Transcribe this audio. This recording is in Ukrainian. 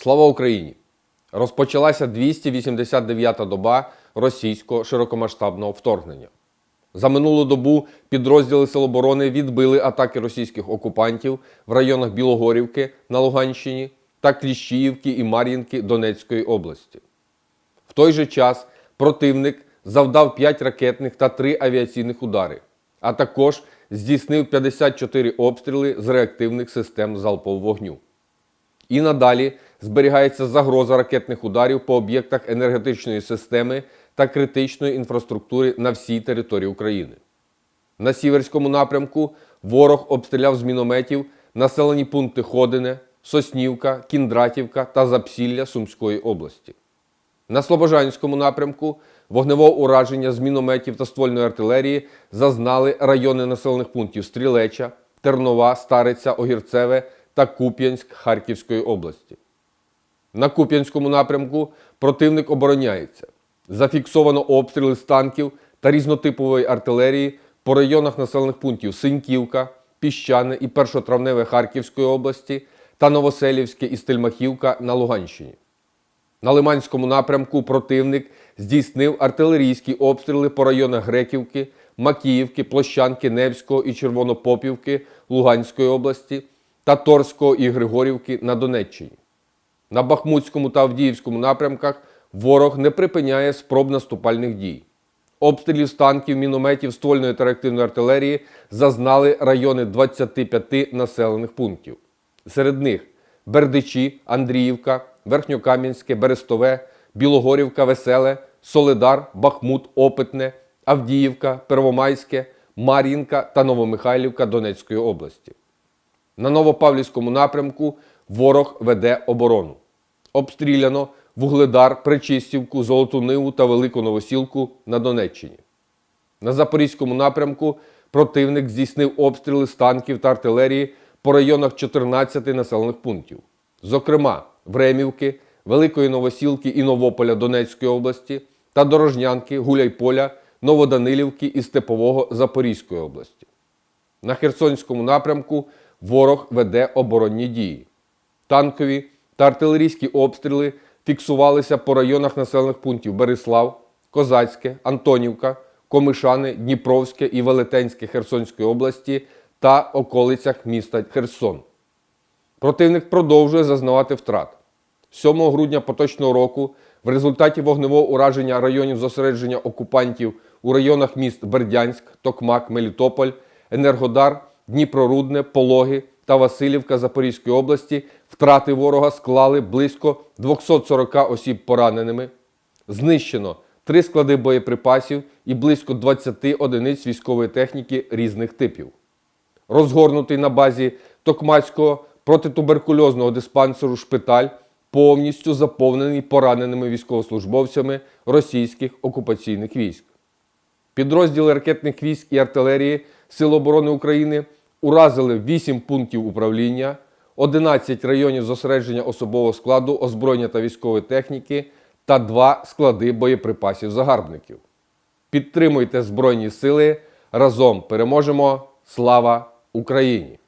Слава Україні! Розпочалася 289-та доба російського широкомасштабного вторгнення. За минулу добу підрозділи Сил оборони відбили атаки російських окупантів в районах Білогорівки на Луганщині та Кліщіївки і Мар'їнки Донецької області. В той же час противник завдав 5 ракетних та 3 авіаційних удари, а також здійснив 54 обстріли з реактивних систем залпового вогню. І надалі зберігається загроза ракетних ударів по об'єктах енергетичної системи та критичної інфраструктури на всій території України. На сіверському напрямку ворог обстріляв з мінометів населені пункти Ходине, Соснівка, Кіндратівка та Запсілля Сумської області. На Слобожанському напрямку вогневого ураження з мінометів та ствольної артилерії зазнали райони населених пунктів Стрілеча, Тернова, Стариця, Огірцеве та Куп'янськ Харківської області. На Куп'янському напрямку противник обороняється. Зафіксовано обстріли з танків та різнотипової артилерії по районах населених пунктів Синьківка, Піщане і Першотравневе Харківської області та Новоселівське і Стельмахівка на Луганщині. На Лиманському напрямку противник здійснив артилерійські обстріли по районах Греківки, Макіївки, Площанки, Невського і Червонопопівки Луганської області та Торського і Григорівки на Донеччині. На Бахмутському та Авдіївському напрямках ворог не припиняє спроб наступальних дій. Обстрілів з танків, мінометів, ствольної та реактивної артилерії зазнали райони 25 населених пунктів. Серед них Бердичі, Андріївка, Верхньокам'янське, Берестове, Білогорівка, Веселе, Соледар, Бахмут, Опитне, Авдіївка, Первомайське, Мар'їнка та Новомихайлівка Донецької області. На Новопавлівському напрямку ворог веде оборону. Обстріляно Вугледар, Причистівку, Золоту Ниву та Велику Новосілку на Донеччині. На Запорізькому напрямку противник здійснив обстріли з танків та артилерії по районах 14 населених пунктів. Зокрема, Времівки, Великої Новосілки і Новополя Донецької області та Дорожнянки, Гуляйполя, Новоданилівки і Степового Запорізької області. На Херсонському напрямку ворог веде оборонні дії. Танкові та артилерійські обстріли фіксувалися по районах населених пунктів Берислав, Козацьке, Антонівка, Комишани, Дніпровське і Велетенське Херсонської області та околицях міста Херсон. Противник продовжує зазнавати втрат. 7 грудня поточного року в результаті вогневого ураження районів зосередження окупантів у районах міст Бердянськ, Токмак, Мелітополь, Енергодар, Дніпрорудне, Пологи та Васильівка Запорізької області втрати ворога склали близько 240 осіб пораненими. Знищено три склади боєприпасів і близько 20 одиниць військової техніки різних типів розгорнутий на базі Токмацького протитуберкульозного диспансеру шпиталь повністю заповнений пораненими військовослужбовцями російських окупаційних військ. Підрозділи ракетних військ і артилерії Сил оборони України уразили 8 пунктів управління, 11 районів зосередження особового складу, озброєння та військової техніки та 2 склади боєприпасів загарбників. Підтримуйте Збройні Сили. Разом переможемо! Слава Україні!